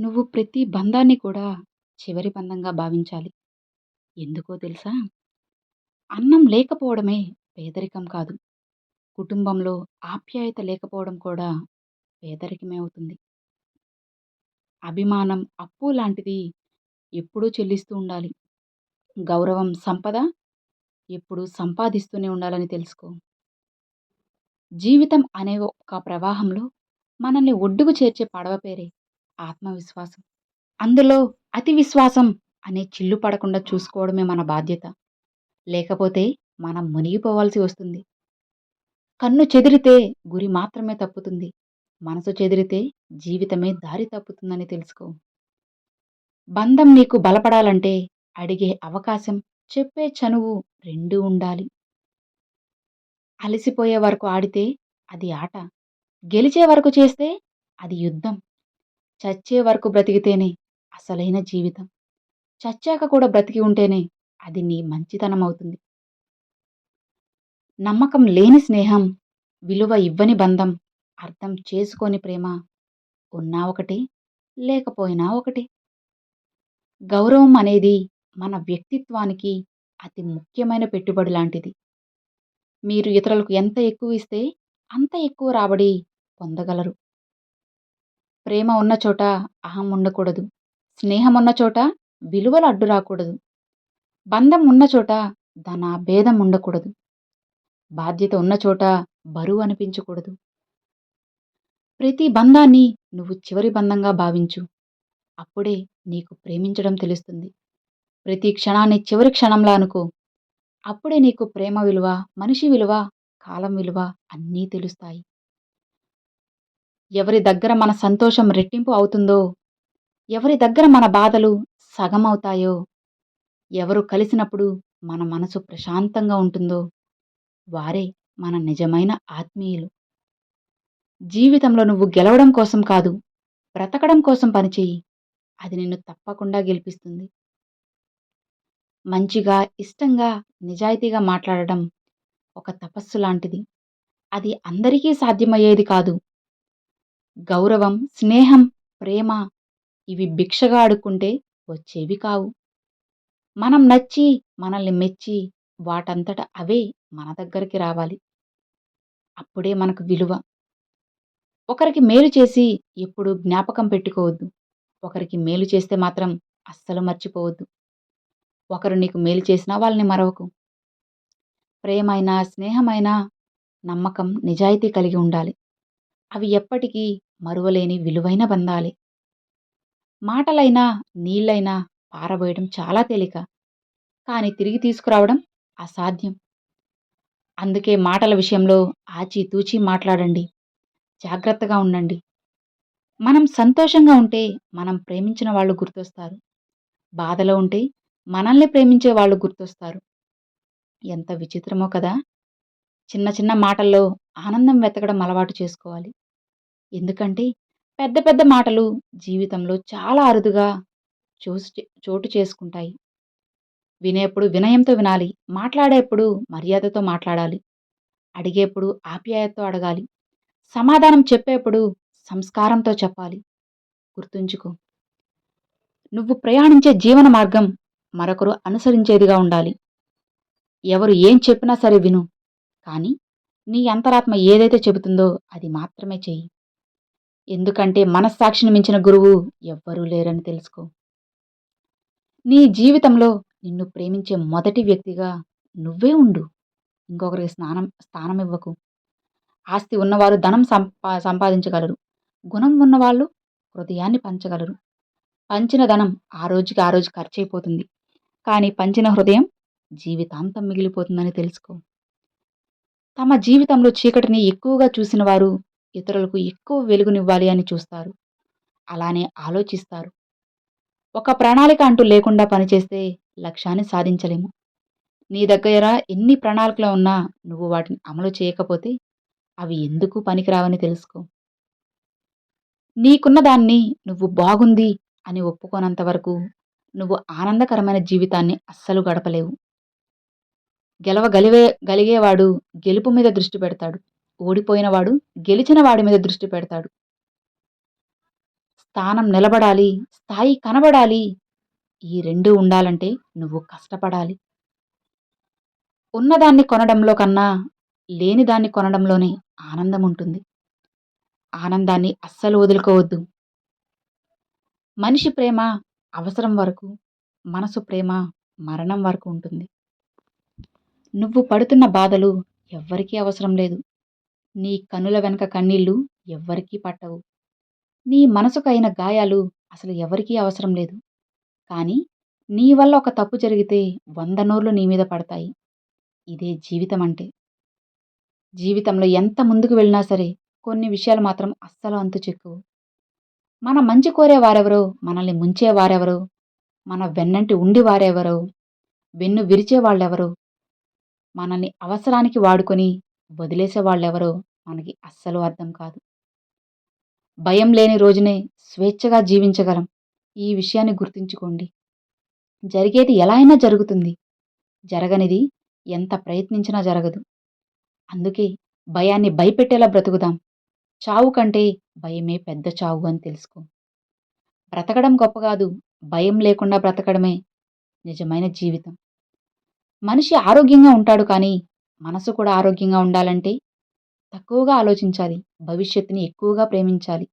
నువ్వు ప్రతి బంధాన్ని కూడా చివరి బంధంగా భావించాలి. ఎందుకో తెలుసా? అన్నం లేకపోవడమే పేదరికం కాదు. కుటుంబంలో ఆప్యాయత లేకపోవడం కూడా పేదరికమే అవుతుంది. అభిమానం అప్పు లాంటిది ఎప్పుడూ చెల్లిస్తూ ఉండాలి. గౌరవం సంపద ఎప్పుడూ సంపాదిస్తూనే ఉండాలని తెలుసుకో. జీవితం అనే ఒక ప్రవాహంలో మనల్ని ఒడ్డుకు చేర్చే పడవ పేరే ఆత్మవిశ్వాసం. అందులో అతి విశ్వాసం అనే చిల్లు పడకుండా చూసుకోవడమే మన బాధ్యత. లేకపోతే మనం మునిగిపోవాల్సి వస్తుంది. కన్ను చెదిరితే గురి మాత్రమే తప్పుతుంది. మనసు చెదిరితే జీవితమే దారి తప్పుతుందని తెలుసుకో. బంధం నీకు బలపడాలంటే అడిగే అవకాశం, చెప్పే చనువు రెండూ ఉండాలి. అలసిపోయే వరకు ఆడితే అది ఆట. గెలిచే వరకు చేస్తే అది యుద్ధం. చచ్చే వరకు బ్రతికితేనే అసలైన జీవితం. చచ్చాక కూడా బ్రతికి ఉంటేనే అది నీ మంచితనం అవుతుంది. నమ్మకం లేని స్నేహం, విలువ ఇవ్వని బంధం, అర్థం చేసుకోని ప్రేమ ఉన్నా ఒకటే, లేకపోయినా ఒకటే. గౌరవం అనేది మన వ్యక్తిత్వానికి అతి ముఖ్యమైన పెట్టుబడి లాంటిది. మీరు ఇతరులకు ఎంత ఎక్కువ ఇస్తే అంత ఎక్కువ రాబడి పొందగలరు. ప్రేమ ఉన్న చోట అహం ఉండకూడదు. స్నేహం ఉన్న చోట విలువలు అడ్డు రాకూడదు. బంధం ఉన్న చోట ధన భేదం ఉండకూడదు. బాధ్యత ఉన్న చోట బరువు అనిపించకూడదు. ప్రతి బంధాన్ని నువ్వు చివరి బంధంగా భావించు. అప్పుడే నీకు ప్రేమించడం తెలుస్తుంది. ప్రతి క్షణాన్ని చివరి క్షణంలా అనుకో. అప్పుడే నీకు ప్రేమ విలువ, మనిషి విలువ, కాలం విలువ అన్నీ తెలుస్తాయి. ఎవరి దగ్గర మన సంతోషం రెట్టింపు అవుతుందో, ఎవరి దగ్గర మన బాధలు సగం అవుతాయో, ఎవరు కలిసినప్పుడు మన మనసు ప్రశాంతంగా ఉంటుందో, వారే మన నిజమైన ఆత్మీయులు. జీవితంలో నువ్వు గెలవడం కోసం కాదు, బ్రతకడం కోసం పనిచేయి అది నిన్ను తప్పకుండా గెలిపిస్తుంది. మంచిగా, ఇష్టంగా, నిజాయితీగా మాట్లాడడం ఒక తపస్సు లాంటిది. అది అందరికీ సాధ్యమయ్యేది కాదు. గౌరవం, స్నేహం, ప్రేమ ఇవి భిక్షగాడుకుంటే వచ్చేవి కావు. మనం నచ్చి, మనల్ని మెచ్చి వాటంతట అవే మన దగ్గరికి రావాలి. అప్పుడే మనకు విలువ. ఒకరికి మేలు చేసి ఎప్పుడూ జ్ఞాపకం పెట్టుకోవద్దు. ఒకరికి మేలు చేస్తే మాత్రం అస్సలు మర్చిపోవద్దు. ఒకరు నీకు మేలు చేసినా వాళ్ళని మరవకు. ప్రేమైనా, స్నేహమైనా నమ్మకం, నిజాయితీ కలిగి ఉండాలి. అవి ఎప్పటికీ మరువలేని విలువైన బంధాలే. మాటలైనా, నీళ్ళైనా పారబోయడం చాలా తేలిక. కానీ తిరిగి తీసుకురావడం అసాధ్యం. అందుకే మాటల విషయంలో ఆచితూచి మాట్లాడండి. జాగ్రత్తగా ఉండండి. మనం సంతోషంగా ఉంటే మనం ప్రేమించిన వాళ్ళు గుర్తొస్తారు. బాధలో ఉంటే మనల్ని ప్రేమించే వాళ్ళు గుర్తొస్తారు. ఎంత విచిత్రమో కదా! చిన్న చిన్న మాటల్లో ఆనందం వెతకడం అలవాటు చేసుకోవాలి. ఎందుకంటే పెద్ద పెద్ద మాటలు జీవితంలో చాలా అరుదుగా చూసి చోటు చేసుకుంటాయి. వినేప్పుడు వినయంతో వినాలి. మాట్లాడేప్పుడు మర్యాదతో మాట్లాడాలి. అడిగేప్పుడు ఆప్యాయతతో అడగాలి. సమాధానం చెప్పేప్పుడు సంస్కారంతో చెప్పాలి. గుర్తుంచుకో. నువ్వు ప్రయాణించే జీవన మార్గం మరొకరు అనుసరించేదిగా ఉండాలి. ఎవరు ఏం చెప్పినా సరే విను. కానీ నీ అంతరాత్మ ఏదైతే చెబుతుందో అది మాత్రమే చెయ్యి. ఎందుకంటే మనస్సాక్షిని మించిన గురువు ఎవ్వరూ లేరని తెలుసుకో. నీ జీవితంలో నిన్ను ప్రేమించే మొదటి వ్యక్తిగా నువ్వే ఉండు. ఇంకొకరికి స్నానం స్థానం ఇవ్వకు. ఆస్తి ఉన్నవారు ధనం సంపా సంపాదించగలరు. గుణం ఉన్నవాళ్ళు హృదయాన్ని పంచగలరు. పంచిన ధనం ఆ రోజుకి ఆ రోజు ఖర్చయిపోతుంది. కానీ పంచిన హృదయం జీవితాంతం మిగిలిపోతుందని తెలుసుకో. తమ జీవితంలో చీకటిని ఎక్కువగా చూసిన వారు ఇతరులకు ఎక్కువ వెలుగునివ్వాలి అని చూస్తారు. అలానే ఆలోచిస్తారు. ఒక ప్రణాళిక అంటూ లేకుండా పనిచేస్తే లక్ష్యాన్ని సాధించలేము. నీ దగ్గర ఎన్ని ప్రణాళికలు ఉన్నా నువ్వు వాటిని అమలు చేయకపోతే అవి ఎందుకు పనికిరావని తెలుసుకో. నీకున్న దాన్ని నువ్వు బాగుంది అని ఒప్పుకోనంత వరకు నువ్వు ఆనందకరమైన జీవితాన్ని అస్సలు గడపలేవు. గెలవగలివే గలిగేవాడు గెలుపు మీద దృష్టి పెడతాడు. ఓడిపోయినవాడు గెలిచిన వాడి మీద దృష్టి పెడతాడు. స్థానం నిలబడాలి స్థాయి కనబడాలి ఈ రెండు ఉండాలంటే నువ్వు కష్టపడాలి. ఉన్నదాన్ని కొనడంలో కన్నా లేని దాన్ని కొనడంలోనే ఆనందం ఉంటుంది. ఆనందాన్ని అస్సలు వదులుకోవద్దు. మనిషి ప్రేమ అవసరం వరకు మనసు ప్రేమ మరణం వరకు ఉంటుంది. నువ్వు పడుతున్న బాధలు ఎవ్వరికీ అవసరం లేదు. నీ కనుల వెనక కన్నీళ్ళు ఎవ్వరికీ పట్టవు. నీ మనసుకైన గాయాలు అసలు ఎవరికీ అవసరం లేదు. కానీ నీ వల్ల ఒక తప్పు జరిగితే వంద నోర్లు నీ మీద పడతాయి. ఇదే జీవితం అంటే జీవితంలో ఎంత ముందుకు వెళ్ళినా సరే కొన్ని విషయాలు మాత్రం అస్సలు అంతు చెక్కువు. మన మంచి కోరే వారెవరో మనల్ని ముంచే వారెవరో మన వెన్నంటి ఉండి వారెవరో వెన్ను విరిచే వాళ్ళెవరో మనల్ని అవసరానికి వాడుకొని వదిలేసే వాళ్ళెవరో మనకి అస్సలు అర్థం కాదు. భయం లేని రోజునే స్వేచ్ఛగా జీవించగలం. ఈ విషయాన్ని గుర్తుంచుకోండి. జరిగేది ఎలా అయినా జరుగుతుంది. జరగనిది ఎంత ప్రయత్నించినా జరగదు. అందుకే భయాన్ని భయపెట్టేలా బ్రతుకుదాం. చావు కంటే భయమే పెద్ద చావు అని తెలుసుకో. బ్రతకడం గొప్ప కాదు. భయం లేకుండా బ్రతకడమే నిజమైన జీవితం. మనిషి ఆరోగ్యంగా ఉంటాడు కానీ మనసు కూడా ఆరోగ్యంగా ఉండాలంటే తక్కువగా ఆలోచించాలి భవిష్యత్తుని ఎక్కువగా ప్రేమించాలి.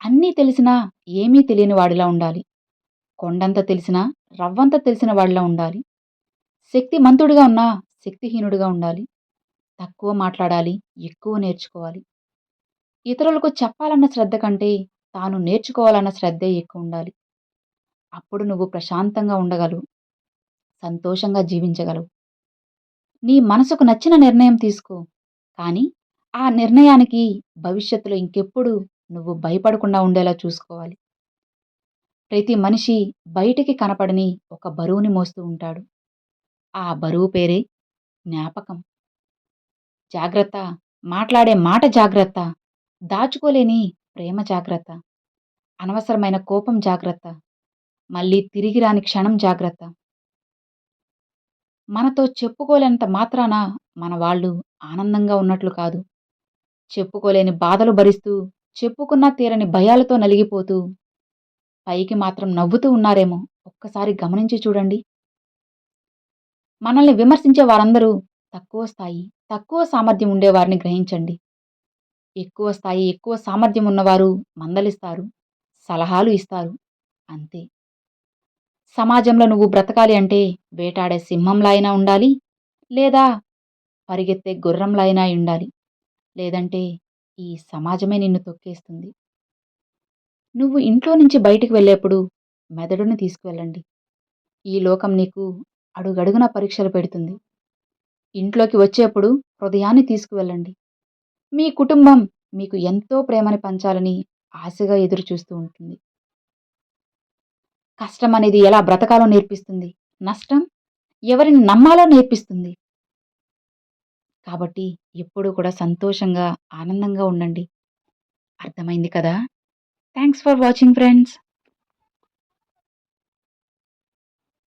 అన్నీ తెలిసినా ఏమీ తెలియని వాడిలా ఉండాలి. కొండంత తెలిసినా రవ్వంత తెలిసిన వాడిలా ఉండాలి. శక్తిమంతుడిగా ఉన్నా శక్తిహీనుడిగా ఉండాలి. తక్కువ మాట్లాడాలి ఎక్కువ నేర్చుకోవాలి. ఇతరులకు చెప్పాలన్న శ్రద్ధ కంటే తాను నేర్చుకోవాలన్న శ్రద్ధే ఎక్కువ ఉండాలి. అప్పుడు నువ్వు ప్రశాంతంగా ఉండగలవు సంతోషంగా జీవించగలవు. నీ మనసుకు నచ్చిన నిర్ణయం తీసుకో. కానీ ఆ నిర్ణయానికి భవిష్యత్తులో ఇంకెప్పుడు నువ్వు భయపడకుండా ఉండేలా చూసుకోవాలి. ప్రతి మనిషి బయటికి కనపడని ఒక బరువుని మోస్తూ ఉంటాడు. ఆ బరువు పేరే జ్ఞాపకం. జాగ్రత్త మాట్లాడే మాట జాగ్రత్త దాచుకోలేని ప్రేమ జాగ్రత్త అనవసరమైన కోపం జాగ్రత్త మళ్ళీ తిరిగి రాని క్షణం జాగ్రత్త. మనతో చెప్పుకోలేనంత మాత్రాన మన వాళ్ళు ఆనందంగా ఉన్నట్లు కాదు. చెప్పుకోలేని బాధలు భరిస్తూ చెప్పుకున్నా తీరని భయాలతో నలిగిపోతూ పైకి మాత్రం నవ్వుతూ ఉన్నారేమో ఒక్కసారి గమనించి చూడండి. మనల్ని విమర్శించే వారందరూ తక్కువ స్థాయి తక్కువ సామర్థ్యం ఉండేవారిని గ్రహించండి. ఎక్కువ స్థాయి ఎక్కువ సామర్థ్యం ఉన్నవారు మందలిస్తారు సలహాలు ఇస్తారు. అంతే. సమాజంలో నువ్వు బ్రతకాలి అంటే వేటాడే సింహంలా అయినా ఉండాలి లేదా పరిగెత్తే గుర్రంలా అయినా ఉండాలి. లేదంటే ఈ సమాజమే నిన్ను తొక్కేస్తుంది. నువ్వు ఇంట్లో నుంచి బయటికి వెళ్ళేప్పుడు మెదడుని తీసుకువెళ్ళండి. ఈ లోకం నీకు అడుగడుగున పరీక్షలు పెడుతుంది. ఇంట్లోకి వచ్చేప్పుడు హృదయాన్ని తీసుకువెళ్ళండి. మీ కుటుంబం మీకు ఎంతో ప్రేమని పంచాలని ఆశగా ఎదురు చూస్తూ ఉంటుంది. కష్టం అనేది ఎలా బ్రతకాలో నేర్పిస్తుంది? నష్టం? ఎవరిని నమ్మాలో నేర్పిస్తుంది? కాబట్టి ఎప్పుడూ కూడా సంతోషంగా ఆనందంగా ఉండండి. అర్థమైంది కదా? Thanks for watching friends